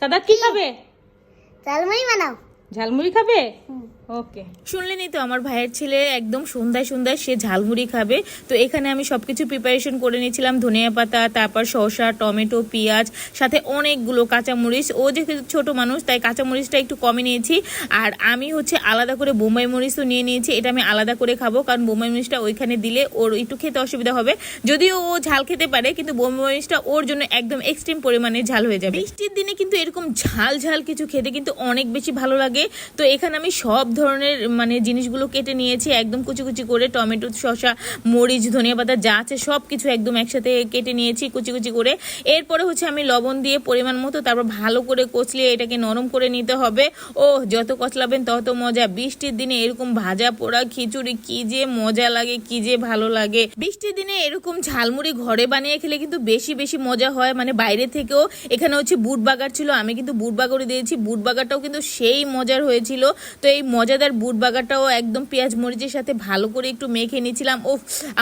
সাদাত কি খাবে? ঝালমুড়ি বানাও। ঝালমুড়ি খাবে। ওকে। শুনলেনই তো, আমার ভাইয়ের ছেলে একদম সন্ধ্যায় সন্ধ্যায় সে ঝালমুড়ি খাবে। তো এখানে আমি সবকিছু প্রিপারেশন করে নিয়েছিলাম, ধনিয়া পাতা, তারপর শসা, টমেটো, পেঁয়াজ, সাথে অনেকগুলো কাঁচামরিচ। ও যেহেতু ছোট মানুষ, তাই কাঁচামরিচটা একটু কমে নিয়েছি। আর আমি হচ্ছে আলাদা করে বোম্বাই মরিচও নিয়ে নিয়েছি, এটা আমি আলাদা করে খাব, কারণ বোম্বাই মরিচটা ওইখানে দিলে ওর একটু খেতে অসুবিধা হবে। যদিও ও ঝাল খেতে পারে, কিন্তু বোম্বাই মরিচটা ওর জন্য একদম এক্সট্রিম পরিমাণে ঝাল হয়ে যাবে। বৃষ্টির দিনে কিন্তু এরকম ঝাল ঝাল কিছু খেতে কিন্তু অনেক বেশি ভালো লাগে। তো এখানে আমি সব ধরনের মানে জিনিসগুলো কেটে নিয়েছি, একদম কুচি কুচি করে, টমেটো, শসা, মরিচ, ধনিয়া পাতা যা আছে সব কিছু একদম একসাথে কেটে নিয়েছি, কুচি কুচি করে। এরপরে হচ্ছে আমি লবণ দিয়ে পরিমাণ মতো তারপর ভালো করে কচলিয়ে এটাকে নরম করে নিতে হবে। ও যত কচলাবেন তত মজা। বৃষ্টির দিনে এরকম ভাজা পোড়া খিচুড়ি কি যে মজা লাগে, কি যে ভালো লাগে। বৃষ্টির দিনে এরকম ঝালমুড়ি ঘরে বানিয়ে খেলে কিন্তু বেশি বেশি মজা হয়। মানে বাইরে থেকেও এখানে হচ্ছে বুট বাগার ছিল, আমি কিন্তু বুট বাগারও দিয়েছি। বুট বাগারটাও কিন্তু সেই মজার হয়েছিল। তো এই মজাদার বুট বাগারটাও একদম পেঁয়াজ মরিচের সাথে ভালো করে একটু মেখে নিয়েছিলাম। ও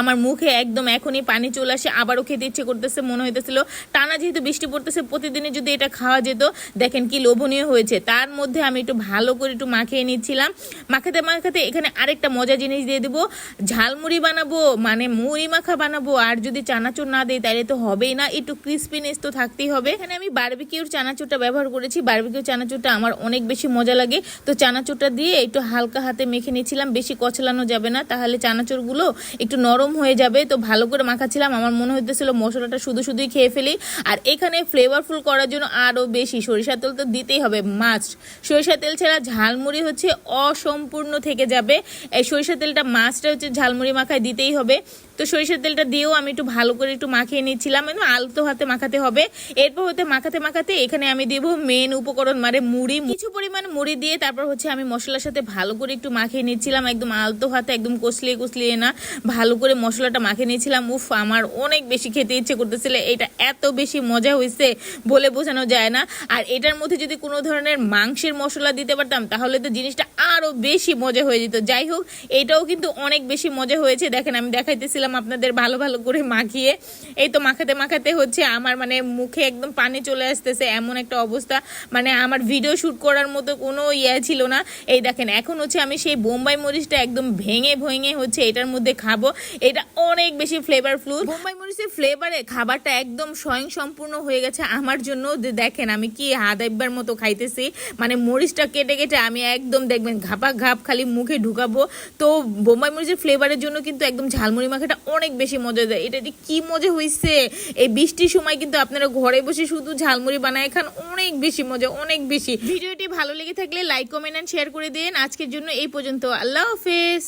আমার মুখে একদম এখনই পানি চলে আসে, আবারও খেতে ইচ্ছে করতেছে, মনে হইতেছিল টানা যেহেতু বৃষ্টি পড়তেছে, প্রতিদিনে যদি এটা খাওয়া যেত, দেখেন কি লোভনীয় হয়েছে। তার মধ্যে আমি একটু ভালো করে একটু মাখিয়ে নিচ্ছিলাম। মাখাতে মাখাতে এখানে আরেকটা মজা জিনিস দিয়ে দেবো। ঝালমুড়ি বানাবো মানে মুড়ি মাখা বানাবো, আর যদি চানাচুর না দিই তাহলে তো হবেই না, একটু ক্রিস্পিনেস তো থাকতেই হবে। এখানে আমি বারবিকিউর চানাচুরটা ব্যবহার করেছি বারবিকিউ চানাচুরটা আমার অনেক বেশি মজা লাগে। তো চানাচুরটা দিয়ে একটু হালকা হাতে মেখে নিয়েছিলাম, বেশি কচলানো যাবে না। তাহলে চানাচুরগুলো একটু নরম হয়ে যাবে। তো ভালো করে মাখাচ্ছিলাম। আমার মনে হইতেছিল মশলাটা শুধু শুধুই খেয়ে ফেলি। আর এখানে ফ্লেভারফুল করার জন্য আরও বেশি সরিষার তেল তো দিতেই হবে মাস্ট সরিষা তেল ছাড়া ঝালমুড়ি হচ্ছে অসম্পূর্ণ থেকে যাবে। এই সরিষা তেলটা মাছটা হচ্ছে ঝালমুড়ি মাখায় দিতেই হবে। তো সরিষার তেলটা দিয়েও আমি একটু ভালো করে একটু মাখিয়ে নিচ্ছিলাম মানে আলতো হাতে মাখাতে হবে। এরপর হতে মাখাতে মাখাতে এখানে আমি দেব মেন উপকরণ মানে মুড়ি। কিছু পরিমাণ মুড়ি দিয়ে তারপর হচ্ছে আমি মশলার সাথে ভালো করে একটু মাখিয়ে নিচ্ছিলাম একদম আলতো হাতে, একদম কষলিয়ে কষলিয়ে না, ভালো করে মশলাটা মাখিয়ে নিয়েছিলাম। উফ, আমার অনেক বেশি খেতে ইচ্ছে করতেছিল। এটা এত বেশি মজা হয়েছে বলে বোঝানো যায় না। আর এটার মধ্যে যদি কোনো ধরনের মাংসের মশলা দিতে পারতাম, তাহলে তো জিনিসটা আরও বেশি মজা হয়ে যেত। যাই হোক, এটাও কিন্তু অনেক বেশি মজা হয়েছে। দেখেন, আমি দেখাইতেছিলাম আপনাদের ভালো ভালো করে মাখিয়ে। এই তো মাখাতে মাখাতে হচ্ছে আমার মানে মুখে একদম পানি চলে আসতেছে, এমন একটা অবস্থা। মানে আমার ভিডিও শুট করার মতো কোনো ইয়ে ছিল না। এই দেখেন, এখন হচ্ছে আমি সেই বোম্বাই মরিচটা একদম ভেঙে ভেঙে হচ্ছে এটার মধ্যে খাব। এটা অনেক বেশি ফ্লেভারফুল বোম্বাই মরিচের ফ্লেভারে খাবারটা একদম স্বয়ং সম্পূর্ণ হয়ে গেছে। আমার জন্য দেখেন, আমি কি হাদাইবার মতো খাইতেছি। মানে মরিচটা কেটে কেটে আমি একদম দেখবেন ঘাপা ঘাপ খালি মুখে ঢুকাবো। তো বোম্বাই মরিচের ফ্লেভারের জন্য কিন্তু একদম ঝালমুড়ি মাখাটা অনেক বেশি মজা দেয়। এটা কি মজা হয়েছে এই বৃষ্টির সময় কিন্তু আপনারা ঘরে বসে শুধু ঝালমুড়ি বানায় খান, অনেক বেশি মজা, অনেক বেশি। ভিডিওটি ভালো লেগে থাকলে লাইক কমেন্ট অ্যান্ড শেয়ার করে দিন। আজকের জন্য এই পর্যন্ত। আল্লাহ হাফেজ।